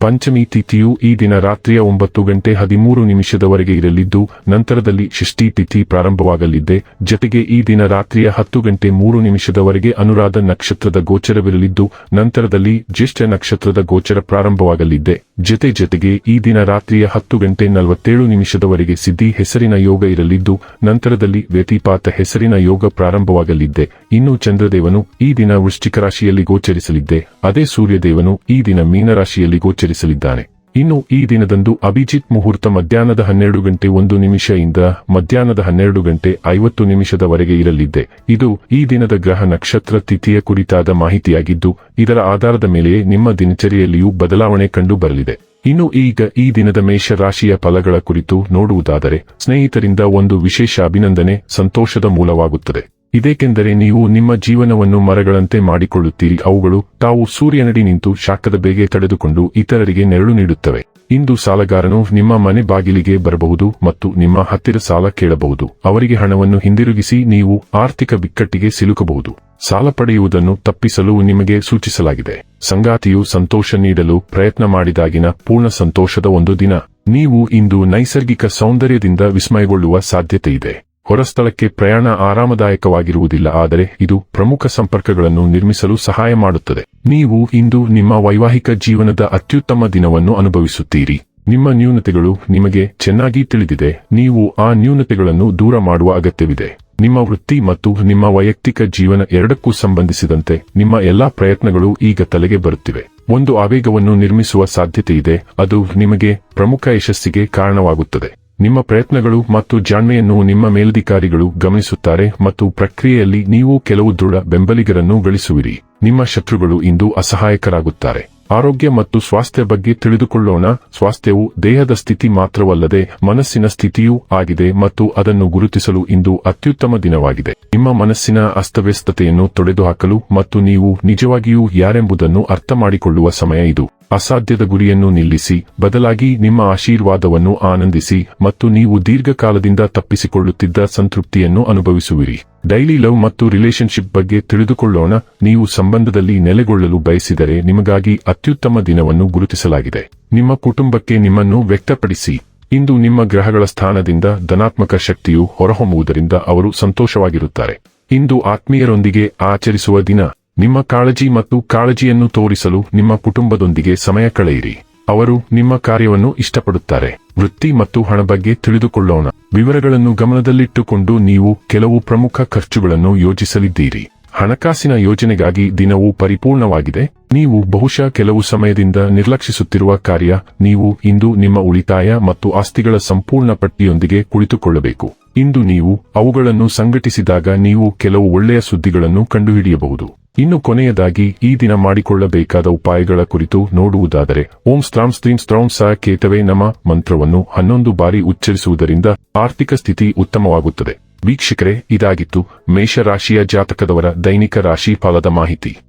ಪಂಚಮಿ ತಿಥಿಯು ಈ ದಿನ ರಾತ್ರಿಯ ಒಂಬತ್ತು ಗಂಟೆ ಹದಿಮೂರು ನಿಮಿಷದವರೆಗೆ ಇರಲಿದ್ದು, ನಂತರದಲ್ಲಿ ಷಷ್ಠಿ ತಿಥಿ ಪ್ರಾರಂಭವಾಗಲಿದೆ. ಜತೆಗೆ ಈ ದಿನ ರಾತ್ರಿಯ ಹತ್ತು ಗಂಟೆ ಮೂರು ನಿಮಿಷದವರೆಗೆ ಅನುರಾಧ ನಕ್ಷತ್ರದ ಗೋಚರವಿರಲಿದ್ದು, ನಂತರದಲ್ಲಿ ಜ್ಯೇಷ್ಠ ನಕ್ಷತ್ರದ ಗೋಚರ ಪ್ರಾರಂಭವಾಗಲಿದೆ. ಜತೆ ಜತೆಗೆ ಈ ದಿನ ರಾತ್ರಿಯ ಹತ್ತು ಗಂಟೆ ನಲವತ್ತೇಳು ನಿಮಿಷದವರೆಗೆ ಸಿದ್ಧಿ ಹೆಸರಿನ ಯೋಗ ಇರಲಿದ್ದು, ನಂತರದಲ್ಲಿ ವ್ಯತಿಪಾತ ಹೆಸರಿನ ಯೋಗ ಪ್ರಾರಂಭವಾಗಲಿದೆ. ಇನ್ನು ಚಂದ್ರದೇವನು ಈ ದಿನ ವೃಶ್ಚಿಕ ರಾಶಿಯಲ್ಲಿ ಗೋಚರಿಸಲಿದ್ದೆ ಅದೇ ಸೂರ್ಯದೇವನು ಈ ದಿನ ಮೀನರಾಶಿಯಲ್ಲಿ ಗೋಚರಿಸಲಿದ್ದಾನೆ ಇನ್ನು ಈ ದಿನದಂದು ಅಭಿಜಿತ್ ಮುಹೂರ್ತ ಮಧ್ಯಾಹ್ನದ ಹನ್ನೆರಡು ಗಂಟೆ ಒಂದು ನಿಮಿಷದಿಂದ ಮಧ್ಯಾಹ್ನದ ಹನ್ನೆರಡು ಗಂಟೆ ಐವತ್ತು ನಿಮಿಷದವರೆಗೆ ಇರಲಿದ್ದೆ. ಇದು ಈ ದಿನದ ಗ್ರಹ ನಕ್ಷತ್ರ ತಿಥಿಯ ಕುರಿತಾದ ಮಾಹಿತಿಯಾಗಿದ್ದು, ಇದರ ಆಧಾರದ ಮೇಲೆಯೇ ನಿಮ್ಮ ದಿನಚರಿಯಲ್ಲಿಯೂ ಬದಲಾವಣೆ ಕಂಡು ಬರಲಿದೆ ಇನ್ನು ಈಗ ಈ ದಿನದ ಮೇಷ ರಾಶಿಯ ಫಲಗಳ ಕುರಿತು ನೋಡುವುದಾದರೆ, ಸ್ನೇಹಿತರಿಂದ ಒಂದು ವಿಶೇಷ ಅಭಿನಂದನೆ, ಸಂತೋಷದ ಮೂಲವಾಗುತ್ತದೆ. ಇದೇಕೆಂದರೆ ನೀವು ನಿಮ್ಮ ಜೀವನವನ್ನು ಮರಗಳಂತೆ ಮಾಡಿಕೊಳ್ಳುತ್ತೀರಿ. ಅವುಗಳು ತಾವು ಸೂರ್ಯನಡಿ ನಿಂತು ಶಾಖದ ಬೇಗೆ ತಡೆದುಕೊಂಡು ಇತರರಿಗೆ ನೆರಳು ನೀಡುತ್ತವೆ. ಇಂದು ಸಾಲಗಾರನು ನಿಮ್ಮ ಮನೆ ಬಾಗಿಲಿಗೆ ಬರಬಹುದು ಮತ್ತು ನಿಮ್ಮ ಹತ್ತಿರ ಸಾಲ ಕೇಳಬಹುದು. ಅವರಿಗೆ ಹಣವನ್ನು ಹಿಂದಿರುಗಿಸಿ ನೀವು ಆರ್ಥಿಕ ಬಿಕ್ಕಟ್ಟಿಗೆ ಸಿಲುಕಬಹುದು. ಸಾಲ ಪಡೆಯುವುದನ್ನು ತಪ್ಪಿಸಲು ನಿಮಗೆ ಸೂಚಿಸಲಾಗಿದೆ. ಸಂಗಾತಿಯು ಸಂತೋಷ ನೀಡಲು ಪ್ರಯತ್ನ ಮಾಡಿದಾಗಿನ ಪೂರ್ಣ ಸಂತೋಷದ ಒಂದು ದಿನ. ನೀವು ಇಂದು ನೈಸರ್ಗಿಕ ಸೌಂದರ್ಯದಿಂದ ವಿಸ್ಮಯಗೊಳ್ಳುವ ಸಾಧ್ಯತೆ ಇದೆ ಹೊರಸ್ಥಳಕ್ಕೆ ಪ್ರಯಾಣ ಆರಾಮದಾಯಕವಾಗಿರುವುದಿಲ್ಲ, ಆದರೆ ಇದು ಪ್ರಮುಖ ಸಂಪರ್ಕಗಳನ್ನು ನಿರ್ಮಿಸಲು ಸಹಾಯ ಮಾಡುತ್ತದೆ. ನೀವು ಇಂದು ನಿಮ್ಮ ವೈವಾಹಿಕ ಜೀವನದ ಅತ್ಯುತ್ತಮ ದಿನವನ್ನು ಅನುಭವಿಸುತ್ತೀರಿ. ನಿಮ್ಮ ನ್ಯೂನತೆಗಳು ನಿಮಗೆ ಚೆನ್ನಾಗಿ ತಿಳಿದಿದೆ. ನೀವು ಆ ನ್ಯೂನತೆಗಳನ್ನು ದೂರ ಮಾಡುವ ಅಗತ್ಯವಿದೆ. ನಿಮ್ಮ ವೃತ್ತಿ ಮತ್ತು ನಿಮ್ಮ ವೈಯಕ್ತಿಕ ಜೀವನ ಎರಡಕ್ಕೂ ಸಂಬಂಧಿಸಿದಂತೆ ನಿಮ್ಮ ಎಲ್ಲಾ ಪ್ರಯತ್ನಗಳು ಈಗ ತಲೆಗೆ ಬರುತ್ತಿವೆ. ಒಂದು ಆವೇಗವನ್ನು ನಿರ್ಮಿಸುವ ಸಾಧ್ಯತೆಯಿದೆ. ಅದು ನಿಮಗೆ ಪ್ರಮುಖ ಯಶಸ್ಸಿಗೆ ಕಾರಣವಾಗುತ್ತದೆ. ನಿಮ್ಮ ಪ್ರಯತ್ನಗಳು ಮತ್ತು ಜಾಣ್ಮೆಯನ್ನು ನಿಮ್ಮ ಮೇಲಧಿಕಾರಿಗಳು ಗಮನಿಸುತ್ತಾರೆ ಮತ್ತು ಪ್ರಕ್ರಿಯೆಯಲ್ಲಿ ನೀವು ಕೆಲವು ದೃಢ ಬೆಂಬಲಿಗರನ್ನು ಗಳಿಸುವಿರಿ. ನಿಮ್ಮ ಶತ್ರುಗಳು ಇಂದು ಅಸಹಾಯಕರಾಗುತ್ತಾರೆ. ಆರೋಗ್ಯ ಮತ್ತು ಸ್ವಾಸ್ಥ್ಯ ಬಗ್ಗೆ ತಿಳಿದುಕೊಳ್ಳೋಣ. ಸ್ವಾಸ್ಥ್ಯವು ದೇಹದ ಸ್ಥಿತಿ ಮಾತ್ರವಲ್ಲದೆ ಮನಸ್ಸಿನ ಸ್ಥಿತಿಯೂ ಆಗಿದೆ ಮತ್ತು ಅದನ್ನು ಗುರುತಿಸಲು ಇಂದು ಅತ್ಯುತ್ತಮ ದಿನವಾಗಿದೆ. ನಿಮ್ಮ ಮನಸ್ಸಿನ ಅಸ್ತವ್ಯಸ್ತತೆಯನ್ನು ತೊಡೆದುಹಾಕಲು ಮತ್ತು ನೀವು ನಿಜವಾಗಿಯೂ ಯಾರೆಂಬುದನ್ನು ಅರ್ಥ ಮಾಡಿಕೊಳ್ಳುವ ಸಮಯ ಇದು. ಅಸಾಧ್ಯದ ಗುರಿಯನ್ನು ನಿಲ್ಲಿಸಿ, ಬದಲಾಗಿ ನಿಮ್ಮ ಆಶೀರ್ವಾದವನ್ನು ಆನಂದಿಸಿ ಮತ್ತು ನೀವು ದೀರ್ಘಕಾಲದಿಂದ ತಪ್ಪಿಸಿಕೊಳ್ಳುತ್ತಿದ್ದ ಸಂತೃಪ್ತಿಯನ್ನು ಅನುಭವಿಸುವಿರಿ. ಡೈಲಿ ಲವ್ ಮತ್ತು ರಿಲೇಶನ್ಶಿಪ್ ಬಗ್ಗೆ ತಿಳಿದುಕೊಳ್ಳೋಣ. ನೀವು ಸಂಬಂಧದಲ್ಲಿ ನೆಲೆಗೊಳ್ಳಲು ಬಯಸಿದರೆ ನಿಮಗಾಗಿ ಅತ್ಯುತ್ತಮ ದಿನವನ್ನು ಗುರುತಿಸಲಾಗಿದೆ. ನಿಮ್ಮ ಕುಟುಂಬಕ್ಕೆ ನಿಮ್ಮನ್ನು ವ್ಯಕ್ತಪಡಿಸಿ. ಇಂದು ನಿಮ್ಮ ಗ್ರಹಗಳ ಸ್ಥಾನದಿಂದ ಧನಾತ್ಮಕ ಶಕ್ತಿಯು ಹೊರಹೊಮ್ಮುವುದರಿಂದ ಅವರು ಸಂತೋಷವಾಗಿರುತ್ತಾರೆ. ಇಂದು ಆತ್ಮೀಯರೊಂದಿಗೆ ಆಚರಿಸುವ ದಿನ. ನಿಮ್ಮ ಕಾಳಜಿ ಮತ್ತು ಕಾಳಜಿಯನ್ನು ತೋರಿಸಲು ನಿಮ್ಮ ಕುಟುಂಬದೊಂದಿಗೆ ಸಮಯ ಕಳೆಯಿರಿ. ಅವರು ನಿಮ್ಮ ಕಾರ್ಯವನ್ನು ಇಷ್ಟಪಡುತ್ತಾರೆ. ವೃತ್ತಿ ಮತ್ತು ಹಣ ಬಗ್ಗೆ ತಿಳಿದುಕೊಳ್ಳೋಣ. ವಿವರಗಳನ್ನು ಗಮನದಲ್ಲಿಟ್ಟುಕೊಂಡು ನೀವು ಕೆಲವು ಪ್ರಮುಖ ಖರ್ಚುಗಳನ್ನು ಯೋಜಿಸಲಿದ್ದೀರಿ. ಹಣಕಾಸಿನ ಯೋಜನೆಗಾಗಿ ದಿನವು ಪರಿಪೂರ್ಣವಾಗಿದೆ. ನೀವು ಬಹುಶಃ ಕೆಲವು ಸಮಯದಿಂದ ನಿರ್ಲಕ್ಷಿಸುತ್ತಿರುವ ಕಾರ್ಯ ನೀವು ಇಂದು ನಿಮ್ಮ ಉಳಿತಾಯ ಮತ್ತು ಆಸ್ತಿಗಳ ಸಂಪೂರ್ಣ ಪಟ್ಟಿಯೊಂದಿಗೆ ಕುಳಿತುಕೊಳ್ಳಬೇಕು. ಇಂದು ನೀವು ಅವುಗಳನ್ನು ಸಂಘಟಿಸಿದಾಗ ನೀವು ಕೆಲವು ಒಳ್ಳೆಯ ಸುದ್ದಿಗಳನ್ನು ಕಂಡುಹಿಡಿಯಬಹುದು. ಇನ್ನು ಕೊನೆಯದಾಗಿ ಈ ದಿನ ಮಾಡಿಕೊಳ್ಳಬೇಕಾದ ಉಪಾಯಗಳ ಕುರಿತು ನೋಡುವುದಾದರೆ, ಓಂ ಸ್ತ್ರಾಂ ಸ್ತ್ರೀಂ ಸ್ತ್ರೌಂ ಸ ಕೇತವೇ ನಮ ಮಂತ್ರವನ್ನು ಹನ್ನೊಂದು ಬಾರಿ ಉಚ್ಚರಿಸುವುದರಿಂದ ಆರ್ಥಿಕ ಸ್ಥಿತಿ ಉತ್ತಮವಾಗುತ್ತದೆ. ವೀಕ್ಷಕರೇ, ಇದಾಗಿತ್ತು ಮೇಷರಾಶಿಯ ಜಾತಕದವರ ದೈನಿಕ ರಾಶಿ ಫಲದ ಮಾಹಿತಿ.